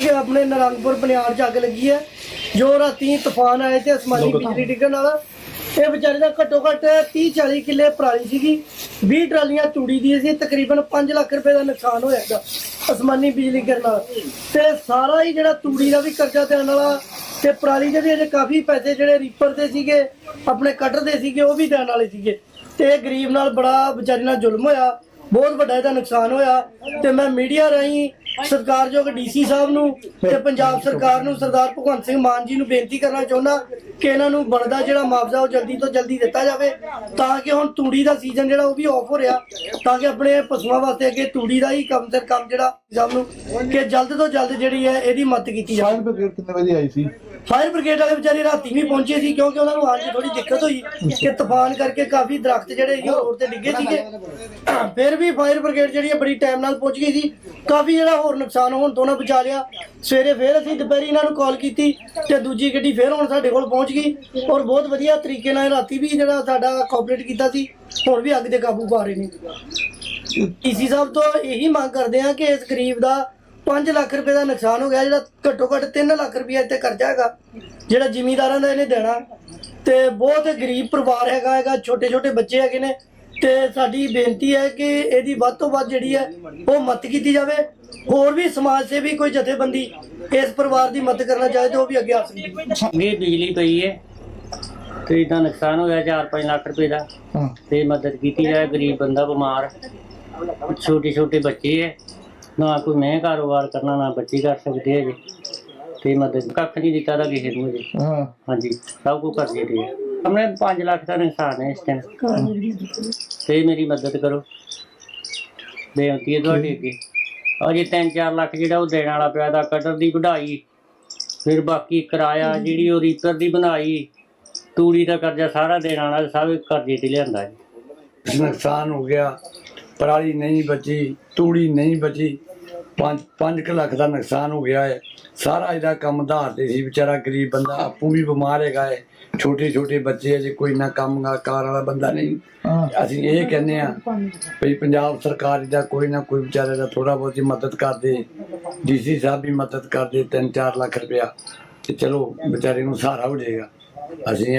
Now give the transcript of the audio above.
ਕਿ ਆਪਣੇ ਨਰੰਗਪੁਰ ਬਨਿਆੜ 'ਚ ਅੱਗ ਲੱਗੀ ਹੈ। ਜੋ ਰਾਤੀ ਤੂਫਾਨ ਆਏ ਤੇ ਅਸਮਾਨੀ ਬਿਜਲੀ ਡਿੱਗਣ ਨਾਲ ਇਹ ਵਿਚਾਰੇ ਦਾ ਘੱਟੋ ਘੱਟ 30 40 ਕਿੱਲੇ ਪਰਾਲੀ ਸੀਗੀ। 20 ਟਰਾਲੀਆਂ ਤੂੜੀ ਦੀ ਸੀ ਤਕਰੀਬਨ 5 ਲੱਖ ਰੁਪਏ ਦਾ ਨੁਕਸਾਨ ਹੋਇਆ ਇਹਦਾ ਅਸਮਾਨੀ ਬਿਜਲੀ ਗਿਰਨ ਨਾਲ। ਤੇ ਸਾਰਾ ਹੀ ਜਿਹੜਾ ਤੂੜੀ ਦਾ ਵੀ ਕਰਜ਼ਾ ਦੇਣ ਵਾਲਾ ਤੇ ਪਰਾਲੀ ਦੇ ਵੀ ਅਜੇ ਕਾਫੀ ਪੈਸੇ ਜਿਹੜੇ ਰੀਪਰ ਦੇ ਸੀਗੇ ਆਪਣੇ ਕਟਰ ਦੇ ਸੀਗੇ ਉਹ ਵੀ ਦੇਣ ਵਾਲੇ ਸੀਗੇ। ਤੇ ਗਰੀਬ ਨਾਲ ਬੜਾ ਵਿਚਾਰੀ ਨਾਲ ਜ਼ੁਲਮ ਹੋਇਆ ਬਹੁਤ ਵੱਡਾ ਇਹਦਾ ਨੁਕਸਾਨ ਹੋਇਆ। ਤੇ ਮੈਂ ਮੀਡੀਆ ਰਾਹੀਂ ਸਰਕਾਰਯੋਗ ਡੀਸੀ ਸਾਹਿਬ ਨੂੰ ਤੇ ਪੰਜਾਬ ਸਰਕਾਰ ਨੂੰ ਸਰਦਾਰ ਭਗਵੰਤ ਸਿੰਘ ਮਾਨ ਜੀ ਨੂੰ ਬੇਨਤੀ ਕਰਨਾ ਚਾਹੁੰਦਾ ਕਿ ਇਹਨਾਂ ਨੂੰ ਬਣਦਾ ਜਿਹੜਾ ਮੁਆਵਜ਼ਾ ਉਹ ਜਲਦੀ ਤੋਂ ਜਲਦੀ ਦਿੱਤਾ ਜਾਵੇ, ਤਾਂ ਕਿ ਹੁਣ ਤੂੜੀ ਦਾ ਸੀਜ਼ਨ ਜਿਹੜਾ ਉਹ ਵੀ ਆਫ ਹੋ ਰਿਹਾ, ਤਾਂ ਕਿ ਆਪਣੇ ਪਸ਼ੂਆਂ ਵਾਸਤੇ ਅੱਗੇ ਤੂੜੀ ਦਾ ਹੀ ਕੰਮ ਤੇ ਕੰਮ ਜਿਹੜਾ ਸਾਹਿਬ ਨੂੰ, ਕਿ ਜਲਦ ਤੋਂ ਜਲਦ ਜਿਹੜੀ ਹੈ ਇਹਦੀ ਮਦਦ ਕੀਤੀ ਜਾਵੇ। ਕਿੰਨੇ ਵਜੇ ਆਈ ਸੀ? ਫਾਇਰ ਬ੍ਰਿਗੇਡ ਵਾਲੇ ਵਿਚਾਰੇ ਰਾਤੀ ਵੀ ਪਹੁੰਚੇ ਸੀ ਕਿਉਂਕਿ ਉਹਨਾਂ ਨੂੰ ਆਉਣ 'ਚ ਥੋੜੀ ਦਿੱਕਤ ਹੋਈ ਕਿ ਤੂਫਾਨ ਕਰਕੇ ਕਾਫੀ ਦਰਖਤ ਜਿਹੜੇ ਸੀ ਉਹ ਰੋਡ ਤੇ ਡਿੱਗੇ ਸੀਗੇ। ਫਿਰ ਵੀ ਫਾਇਰ ਬ੍ਰਿਗੇਡ ਜਿਹੜੀ ਹੈ ਬੜੀ ਟਾਈਮ ਨਾਲ ਪਹੁੰਚ ਗਈ ਸੀ। ਕਾਫੀ ਜਿਹੜਾ ਹੋਰ ਨੁਕਸਾਨ ਹੋਣ ਤੋਂ ਨਾ ਬਚਾ ਲਿਆ। ਸਵੇਰੇ ਫਿਰ ਅਸੀਂ ਦੁਪਹਿਰੀ ਇਹਨਾਂ ਨੂੰ ਕਾਲ ਕੀਤੀ ਤੇ ਦੂਜੀ ਗੱਡੀ ਫਿਰ ਹੁਣ ਸਾਡੇ ਕੋਲ ਪਹੁੰਚ ਗਈ ਔਰ ਬਹੁਤ ਵਧੀਆ ਤਰੀਕੇ ਨਾਲ ਰਾਤੀ ਵੀ ਜਿਹੜਾ ਸਾਡਾ ਕੋਆਪਰੇਟ ਕੀਤਾ ਸੀ। ਹੁਣ ਵੀ ਅੱਗ ਦੇ ਕਾਬੂ ਪਾ ਰਹੇ ਨੇ। ਡੀਸੀ ਸਾਹਿਬ ਤੋਂ ਇਹੀ ਮੰਗ ਕਰਦੇ ਆ ਕਿ ਇਸ ਗਰੀਬ ਦਾ 5 ਲੱਖ ਰੁਪਏ ਦਾ ਨੁਕਸਾਨ ਹੋ ਗਿਆ ਜਿਹੜਾ ਘੱਟੋ ਘੱਟ 3 ਲੱਖ ਰੁਪਏ ਇੱਥੇ ਕਰਜ਼ਾ ਹੈਗਾ ਜਿਹੜਾ ਜ਼ਿਮੀਂਦਾਰਾਂ ਦਾ ਇਹਨੇ ਦੇਣਾ। ਤੇ ਬਹੁਤ ਗਰੀਬ ਪਰਿਵਾਰ ਹੈਗਾ ਹੈਗਾ ਛੋਟੇ ਛੋਟੇ ਬੱਚੇ ਹੈਗੇ ਨੇ। ਤੇ ਸਾਡੀ ਬੇਨਤੀ ਹੈ ਕਿ ਇਹਦੀ ਵੱਧ ਤੋਂ ਵੱਧ ਜਿਹੜੀ ਹੈ ਉਹ ਮਦਦ ਕੀਤੀ ਜਾਵੇ। ਹੋਰ ਵੀ ਸਮਾਜ ਸੇਵੀ ਕੋਈ ਜਥੇਬੰਦੀ ਇਸ ਪਰਿਵਾਰ ਦੀ ਮਦਦ ਕਰਨਾ ਚਾਹੇ ਤਾਂ ਉਹ ਵੀ ਅੱਗੇ ਆ ਸਕਦੀ ਹੈ। ਇਹ ਬਿਜਲੀ ਪਈ ਹੈ ਤੇ ਇਦਾਂ ਨੁਕਸਾਨ ਹੋਇਆ 4-5 ਲੱਖ ਰੁਪਏ ਦਾ। ਹਾਂ। ਤੇ ਮਦਦ ਕੀਤੀ ਜਾਏ ਗਰੀਬ ਬੰਦਾ ਬਿਮਾਰ ਛੋਟੇ ਛੋਟੇ ਬੱਚੇ ਹੈ। ਨਾ ਕੋਈ ਮੈਂ ਕਾਰੋਬਾਰ ਕਰਨਾ ਨਾ ਬੱਚੇ ਕਰ ਸਕਦੇ ਹੈ ਜੀ ਤੇ ਮਦਦ ਕੱਖ ਨਹੀਂ ਦਿੱਤਾ ਦਾ ਕਿਸੇ ਨੂੰ ਜੀ ਹਾਂ। ਹਾਂਜੀ ਸਭ ਕੁਝ ਕਰ ਦਿੱਤੀ। ਹੈ ਹਮਨੇ 5 ਲੱਖ ਦਾ ਨੁਕਸਾਨ ਹੈ ਇਸ ਟਾਈਮ ਤੇ ਮੇਰੀ ਮਦਦ ਕਰੋ। ਬੇਨਤੀ ਹੈ ਤੁਹਾਡੀ ਅੱਗੇ। ਅਜੇ 3-4 ਲੱਖ ਜਿਹੜਾ ਉਹ ਦੇਣ ਵਾਲਾ ਪਿਆ ਦਾ ਕਟਰ ਦੀ ਵਢਾਈ ਫਿਰ ਬਾਕੀ ਕਿਰਾਇਆ ਜਿਹੜੀ ਉਹ ਰੀਪਰ ਦੀ ਬਣਾਈ ਤੂੜੀ ਦਾ ਕਰਜ਼ਾ ਸਾਰਾ ਦੇਣ ਵਾਲਾ ਸਭ ਕਰਜ਼ੇ ਤੇ ਲਿਆਂਦਾ ਜੀ। ਨੁਕਸਾਨ ਹੋ ਗਿਆ। ਪਰਾਲੀ ਨਹੀਂ ਬਚੀ ਤੂੜੀ ਨਹੀਂ ਬਚੀ 5 5 ਲੱਖ ਦਾ ਨੁਕਸਾਨ ਹੋ ਗਿਆ ਹੈ। ਸਾਰਾ ਇਹਦਾ ਕੰਮ ਧਾਰ ਤੇ ਸੀ। ਵਿਚਾਰਾ ਗਰੀਬ ਬੰਦਾ ਆਪੂ ਵੀ ਬਿਮਾਰ ਹੈਗਾ ਹੈ। ਛੋਟੇ ਛੋਟੇ ਬੱਚੇ ਅਜੇ ਕੋਈ ਨਾ ਕੰਮ ਕਾਰ ਵਾਲਾ ਬੰਦਾ ਨਹੀਂ। ਹਾਂ। ਅਸੀਂ ਇਹ ਕਹਿੰਦੇ ਆ ਵੀ ਪੰਜਾਬ ਸਰਕਾਰ ਦਾ ਕੋਈ ਨਾ ਕੋਈ ਵਿਚਾਰੇ ਦਾ ਥੋੜਾ ਬਹੁਤੀ ਮਦਦ ਕਰਦੇ ਡੀਸੀ ਸਾਹਿਬ ਵੀ ਮਦਦ ਕਰਦੇ 3-4 ਲੱਖ ਰੁਪਇਆ। ਤੇ ਚਲੋ ਵਿਚਾਰੇ ਨੂੰ ਸਹਾਰਾ ਹੋ ਜਾਏਗਾ। ਅਸੀਂ